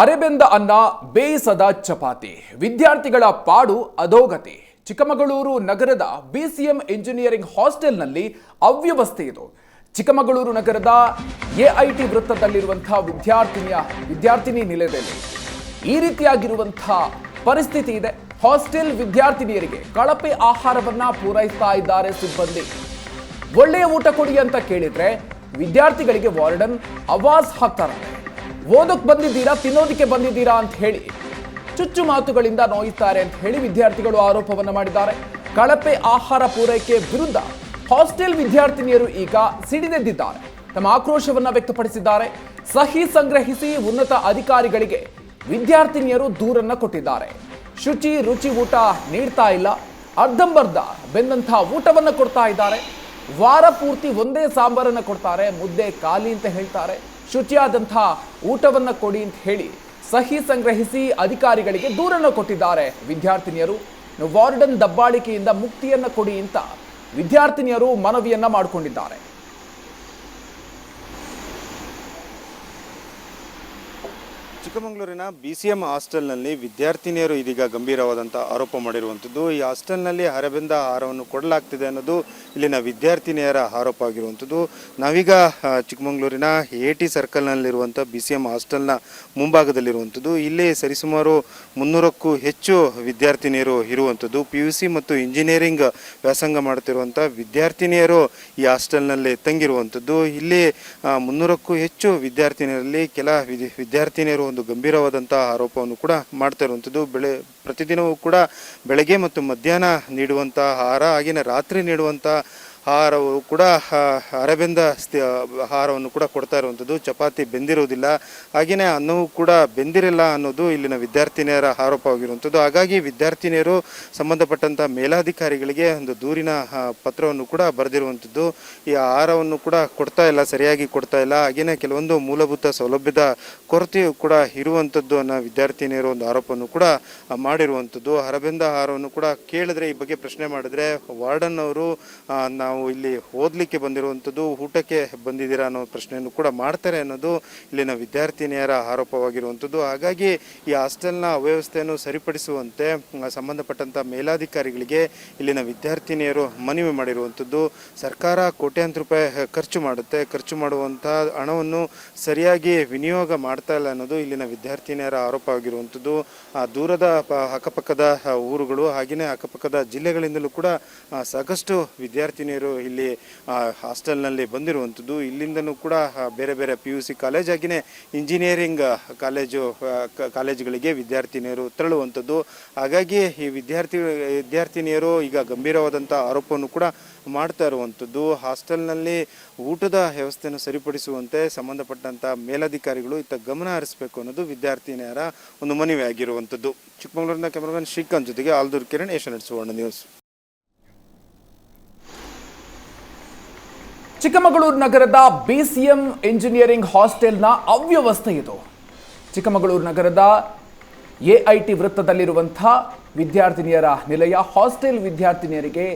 ಅರೆಬೆಂದ ಅನ್ನ, ಬೇಯಿಸದ ಚಪಾತಿ. ವಿದ್ಯಾರ್ಥಿಗಳ ಪಾಡು ಅಧೋಗತಿ. ಚಿಕ್ಕಮಗಳೂರು ನಗರದ ಬಿಸಿಎಂ ಇಂಜಿನಿಯರಿಂಗ್ ಹಾಸ್ಟೆಲ್ನಲ್ಲಿ ಅವ್ಯವಸ್ಥೆ ಇದು. ಚಿಕ್ಕಮಗಳೂರು ನಗರದ ಎಐಟಿ ವೃತ್ತದಲ್ಲಿರುವಂತಹ ವಿದ್ಯಾರ್ಥಿನಿಯ, ವಿದ್ಯಾರ್ಥಿನಿ ನಿಲಯದಲ್ಲಿ ಈ ರೀತಿಯಾಗಿರುವಂತಹ ಪರಿಸ್ಥಿತಿ ಇದೆ. ಹಾಸ್ಟೆಲ್ ವಿದ್ಯಾರ್ಥಿನಿಯರಿಗೆ ಕಳಪೆ ಆಹಾರವನ್ನ ಪೂರೈಸ್ತಾ ಇದ್ದಾರೆ ಸಿಬ್ಬಂದಿ. ಒಳ್ಳೆಯ ಊಟ ಕೊಡಿ ಅಂತ ಕೇಳಿದ್ರೆ ವಿದ್ಯಾರ್ಥಿಗಳಿಗೆ ವಾರ್ಡನ್ ಅವಾಜ್ ಹಾಕ್ತಾರಂತೆ. ಓದಕ್ ಬಂದಿದ್ದೀರಾ, ತಿನ್ನೋದಕ್ಕೆ ಬಂದಿದ್ದೀರಾ ಅಂತ ಹೇಳಿ ಚುಚ್ಚು ಮಾತುಗಳಿಂದ ನೋಯಿಸ್ತಾರೆ ಅಂತ ಹೇಳಿ ವಿದ್ಯಾರ್ಥಿಗಳು ಆರೋಪವನ್ನು ಮಾಡಿದ್ದಾರೆ. ಕಳಪೆ ಆಹಾರ ಪೂರೈಕೆ ವಿರುದ್ಧ ಹಾಸ್ಟೆಲ್ ವಿದ್ಯಾರ್ಥಿನಿಯರು ಈಗ ಸಿಡಿದೆದ್ದಿದ್ದಾರೆ. ತಮ್ಮ ಆಕ್ರೋಶವನ್ನು ವ್ಯಕ್ತಪಡಿಸಿದ್ದಾರೆ. ಸಹಿ ಸಂಗ್ರಹಿಸಿ ಉನ್ನತ ಅಧಿಕಾರಿಗಳಿಗೆ ವಿದ್ಯಾರ್ಥಿನಿಯರು ದೂರನ್ನು ಕೊಟ್ಟಿದ್ದಾರೆ. ಶುಚಿ, ರುಚಿ, ಊಟ ನೀಡ್ತಾ ಇಲ್ಲ. ಅರ್ಧಂಬರ್ಧ ಬೆಂದಂಥ ಊಟವನ್ನು ಕೊಡ್ತಾ ಇದ್ದಾರೆ. ವಾರ ಪೂರ್ತಿ ಒಂದೇ ಸಾಂಬಾರನ್ನು ಕೊಡ್ತಾರೆ. ಮುದ್ದೆ ಖಾಲಿ ಅಂತ ಹೇಳ್ತಾರೆ. ಶುಚಿಯಾದಂಥ ಊಟವನ್ನು ಕೊಡಿ ಅಂತ ಹೇಳಿ ಸಹಿ ಸಂಗ್ರಹಿಸಿ ಅಧಿಕಾರಿಗಳಿಗೆ ದೂರನ್ನು ಕೊಟ್ಟಿದ್ದಾರೆ. ವಿದ್ಯಾರ್ಥಿನಿಯರು, ವಾರ್ಡನ್ ದಬ್ಬಾಳಿಕೆಯಿಂದ ಮುಕ್ತಿಯನ್ನು ಕೊಡಿ ಅಂತ ವಿದ್ಯಾರ್ಥಿನಿಯರು ಮನವಿಯನ್ನು ಮಾಡಿಕೊಂಡಿದ್ದಾರೆ. ಚಿಕ್ಕಮಗಳೂರಿನ ಬಿ ಸಿ ಎಂ ಹಾಸ್ಟೆಲ್ನಲ್ಲಿ ವಿದ್ಯಾರ್ಥಿನಿಯರು ಇದೀಗ ಗಂಭೀರವಾದಂಥ ಆರೋಪ ಮಾಡಿರುವಂಥದ್ದು. ಈ ಹಾಸ್ಟೆಲ್ನಲ್ಲಿ ಹರಬೆಂದ ಆಹಾರವನ್ನು ಕೊಡಲಾಗ್ತಿದೆ ಅನ್ನೋದು ಇಲ್ಲಿನ ವಿದ್ಯಾರ್ಥಿನಿಯರ ಆರೋಪ ಆಗಿರುವಂಥದ್ದು. ನಾವೀಗ ಚಿಕ್ಕಮಗಳೂರಿನ ಎ ಟಿ ಸರ್ಕಲ್ನಲ್ಲಿರುವಂಥ ಬಿ ಸಿ ಎಂ ಹಾಸ್ಟೆಲ್ನ ಮುಂಭಾಗದಲ್ಲಿರುವಂಥದ್ದು. ಇಲ್ಲಿ ಸರಿಸುಮಾರು ಮುನ್ನೂರಕ್ಕೂ ಹೆಚ್ಚು ವಿದ್ಯಾರ್ಥಿನಿಯರು ಇರುವಂಥದ್ದು. ಪಿ ಯು ಸಿ ಮತ್ತು ಇಂಜಿನಿಯರಿಂಗ್ ವ್ಯಾಸಂಗ ಮಾಡ್ತಿರುವಂಥ ವಿದ್ಯಾರ್ಥಿನಿಯರು ಈ ಹಾಸ್ಟೆಲ್ನಲ್ಲಿ ತಂಗಿರುವಂಥದ್ದು. ಇಲ್ಲಿ ಮುನ್ನೂರಕ್ಕೂ ಹೆಚ್ಚು ವಿದ್ಯಾರ್ಥಿನಿಯರಲ್ಲಿ ಕೆಲ ವಿದ್- ವಿದ್ಯಾರ್ಥಿನಿಯರು ಒಂದು ಗಂಭೀರವಾದಂಥ ಆರೋಪವನ್ನು ಕೂಡ ಮಾಡ್ತಾ ಇರುವಂಥದ್ದು ಬೆಳೆ, ಪ್ರತಿದಿನವೂ ಕೂಡ ಬೆಳಗ್ಗೆ ಮತ್ತು ಮಧ್ಯಾಹ್ನ ನೀಡುವಂಥ ಆಹಾರ ಆಗಿನ ರಾತ್ರಿ ನೀಡುವಂಥ ಆಹಾರವು ಕೂಡ ಅರಬೆಂದ ಅರೆಬೆಂದ ಆಹಾರವನ್ನು ಕೂಡ ಕೊಡ್ತಾ ಇರುವಂಥದ್ದು. ಚಪಾತಿ ಬೆಂದಿರುವುದಿಲ್ಲ. ಹಾಗೆಯೇ ಅನ್ನವೂ ಕೂಡ ಬೆಂದಿರಲ್ಲ ಅನ್ನೋದು ಇಲ್ಲಿನ ವಿದ್ಯಾರ್ಥಿನಿಯರ ಆರೋಪವಾಗಿರುವಂಥದ್ದು. ಹಾಗಾಗಿ ವಿದ್ಯಾರ್ಥಿನಿಯರು ಸಂಬಂಧಪಟ್ಟಂಥ ಮೇಲಾಧಿಕಾರಿಗಳಿಗೆ ಒಂದು ದೂರಿನ ಪತ್ರವನ್ನು ಕೂಡ ಬರೆದಿರುವಂಥದ್ದು. ಈ ಆಹಾರವನ್ನು ಕೂಡ ಕೊಡ್ತಾ ಇಲ್ಲ ಸರಿಯಾಗಿ ಕೊಡ್ತಾ ಇಲ್ಲ. ಹಾಗೆಯೇ ಕೆಲವೊಂದು ಮೂಲಭೂತ ಸೌಲಭ್ಯದ ಕೊರತೆಯು ಕೂಡ ಇರುವಂಥದ್ದು ಅನ್ನೋ ವಿದ್ಯಾರ್ಥಿನಿಯರು ಒಂದು ಆರೋಪವನ್ನು ಕೂಡ ಮಾಡಿರುವಂಥದ್ದು. ಹರಬೆಂದ ಆಹಾರವನ್ನು ಕೂಡ ಕೇಳಿದ್ರೆ ಈ ಬಗ್ಗೆ ಪ್ರಶ್ನೆ ಮಾಡಿದ್ರೆ ವಾರ್ಡನ್ ಅವರು ಆ, ನಾವು ಇಲ್ಲಿ ಓದಲಿಕ್ಕೆ ಬಂದಿರುವಂಥದ್ದು ಊಟಕ್ಕೆ ಬಂದಿದ್ದೀರಾ ಅನ್ನೋ ಪ್ರಶ್ನೆಯನ್ನು ಕೂಡ ಮಾಡ್ತಾರೆ ಅನ್ನೋದು ಇಲ್ಲಿನ ವಿದ್ಯಾರ್ಥಿನಿಯರ ಆರೋಪವಾಗಿರುವಂಥದ್ದು. ಹಾಗಾಗಿ ಈ ಹಾಸ್ಟೆಲ್ನ ಅವ್ಯವಸ್ಥೆಯನ್ನು ಸರಿಪಡಿಸುವಂತೆ ಸಂಬಂಧಪಟ್ಟಂಥ ಮೇಲಾಧಿಕಾರಿಗಳಿಗೆ ಇಲ್ಲಿನ ವಿದ್ಯಾರ್ಥಿನಿಯರು ಮನವಿ ಮಾಡಿರುವಂಥದ್ದು. ಸರ್ಕಾರ ಕೋಟ್ಯಾಂತರ ರೂಪಾಯಿ ಖರ್ಚು ಮಾಡುತ್ತೆ. ಖರ್ಚು ಮಾಡುವಂಥ ಹಣವನ್ನು ಸರಿಯಾಗಿ ವಿನಿಯೋಗ ಮಾಡ್ತಾ ಇಲ್ಲ ಅನ್ನೋದು ಇಲ್ಲಿನ ವಿದ್ಯಾರ್ಥಿನಿಯರ ಆರೋಪವಾಗಿರುವಂಥದ್ದು. ಆ, ದೂರದ ಅಕ್ಕಪಕ್ಕದ ಊರುಗಳು ಹಾಗೆಯೇ ಅಕ್ಕಪಕ್ಕದ ಜಿಲ್ಲೆಗಳಿಂದಲೂ ಕೂಡ ಸಾಕಷ್ಟು ವಿದ್ಯಾರ್ಥಿನಿಯರು ಇಲ್ಲಿ ಹಾಸ್ಟೆಲ್ನಲ್ಲಿ ಬಂದಿರುವಂಥದ್ದು. ಇಲ್ಲಿಂದನೂ ಕೂಡ ಬೇರೆ ಬೇರೆ ಪಿ ಯು ಸಿ ಕಾಲೇಜ್ ಹಾಗೆಯೇ ಇಂಜಿನಿಯರಿಂಗ್ ಕಾಲೇಜು ಕಾಲೇಜುಗಳಿಗೆ ವಿದ್ಯಾರ್ಥಿನಿಯರು ತೆರಳುವಂಥದ್ದು. ಹಾಗಾಗಿ ಈ ವಿದ್ಯಾರ್ಥಿ, ವಿದ್ಯಾರ್ಥಿನಿಯರು ಈಗ ಗಂಭೀರವಾದಂಥ ಆರೋಪವನ್ನು ಕೂಡ ಮಾಡ್ತಾ ಇರುವಂಥದ್ದು. ಹಾಸ್ಟೆಲ್ನಲ್ಲಿ ಊಟದ ವ್ಯವಸ್ಥೆಯನ್ನು ಸರಿಪಡಿಸುವಂತೆ ಸಂಬಂಧಪಟ್ಟಂಥ ಮೇಲಧಿಕಾರಿಗಳು ಇತ್ತ ಗಮನ ಹರಿಸಬೇಕು ಅನ್ನೋದು ವಿದ್ಯಾರ್ಥಿನಿಯರ ಒಂದು ಮನವಿ ಆಗಿರುವಂಥದ್ದು ಚಿಕ್ಕಮಗಳೂರಿನ ಕ್ಯಾಮರಾಮನ್ ಶ್ರೀಕಾಂತ್ ಜೊತೆಗೆ ಆಲ್ದೂರ್ ಕಿರಣ್ ಏಷ್ಯಾನೆಟ್ ಸುವರ್ಣ ನ್ಯೂಸ್. ಚಿಕ್ಕಮಗಳೂರು ನಗರದ ಬಿಸಿಎಂ ಇಂಜಿನಿಯರಿಂಗ್ ಹಾಸ್ಟೆಲ್ನ ಅವ್ಯವಸ್ಥೆ ಇದು. ಚಿಕ್ಕಮಗಳೂರು ನಗರದ ಎಐಟಿ ವೃತ್ತದಲ್ಲಿರುವಂಥ ವಿದ್ಯಾರ್ಥಿನಿಯರ ನಿಲಯ, ಹಾಸ್ಟೆಲ್ ವಿದ್ಯಾರ್ಥಿನಿಯರಿಗೆ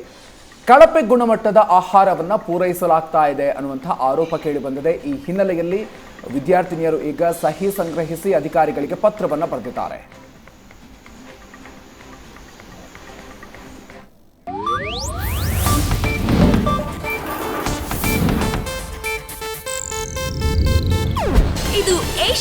ಕಳಪೆ ಗುಣಮಟ್ಟದ ಆಹಾರವನ್ನು ಪೂರೈಸಲಾಗ್ತಾ ಇದೆ ಅನ್ನುವಂಥ ಆರೋಪ ಕೇಳಿಬಂದಿದೆ ಈ ಹಿನ್ನೆಲೆಯಲ್ಲಿ ವಿದ್ಯಾರ್ಥಿನಿಯರು ಈಗ ಸಹಿ ಸಂಗ್ರಹಿಸಿ ಅಧಿಕಾರಿಗಳಿಗೆ ಪತ್ರವನ್ನು ಬರೆದಿದ್ದಾರೆ.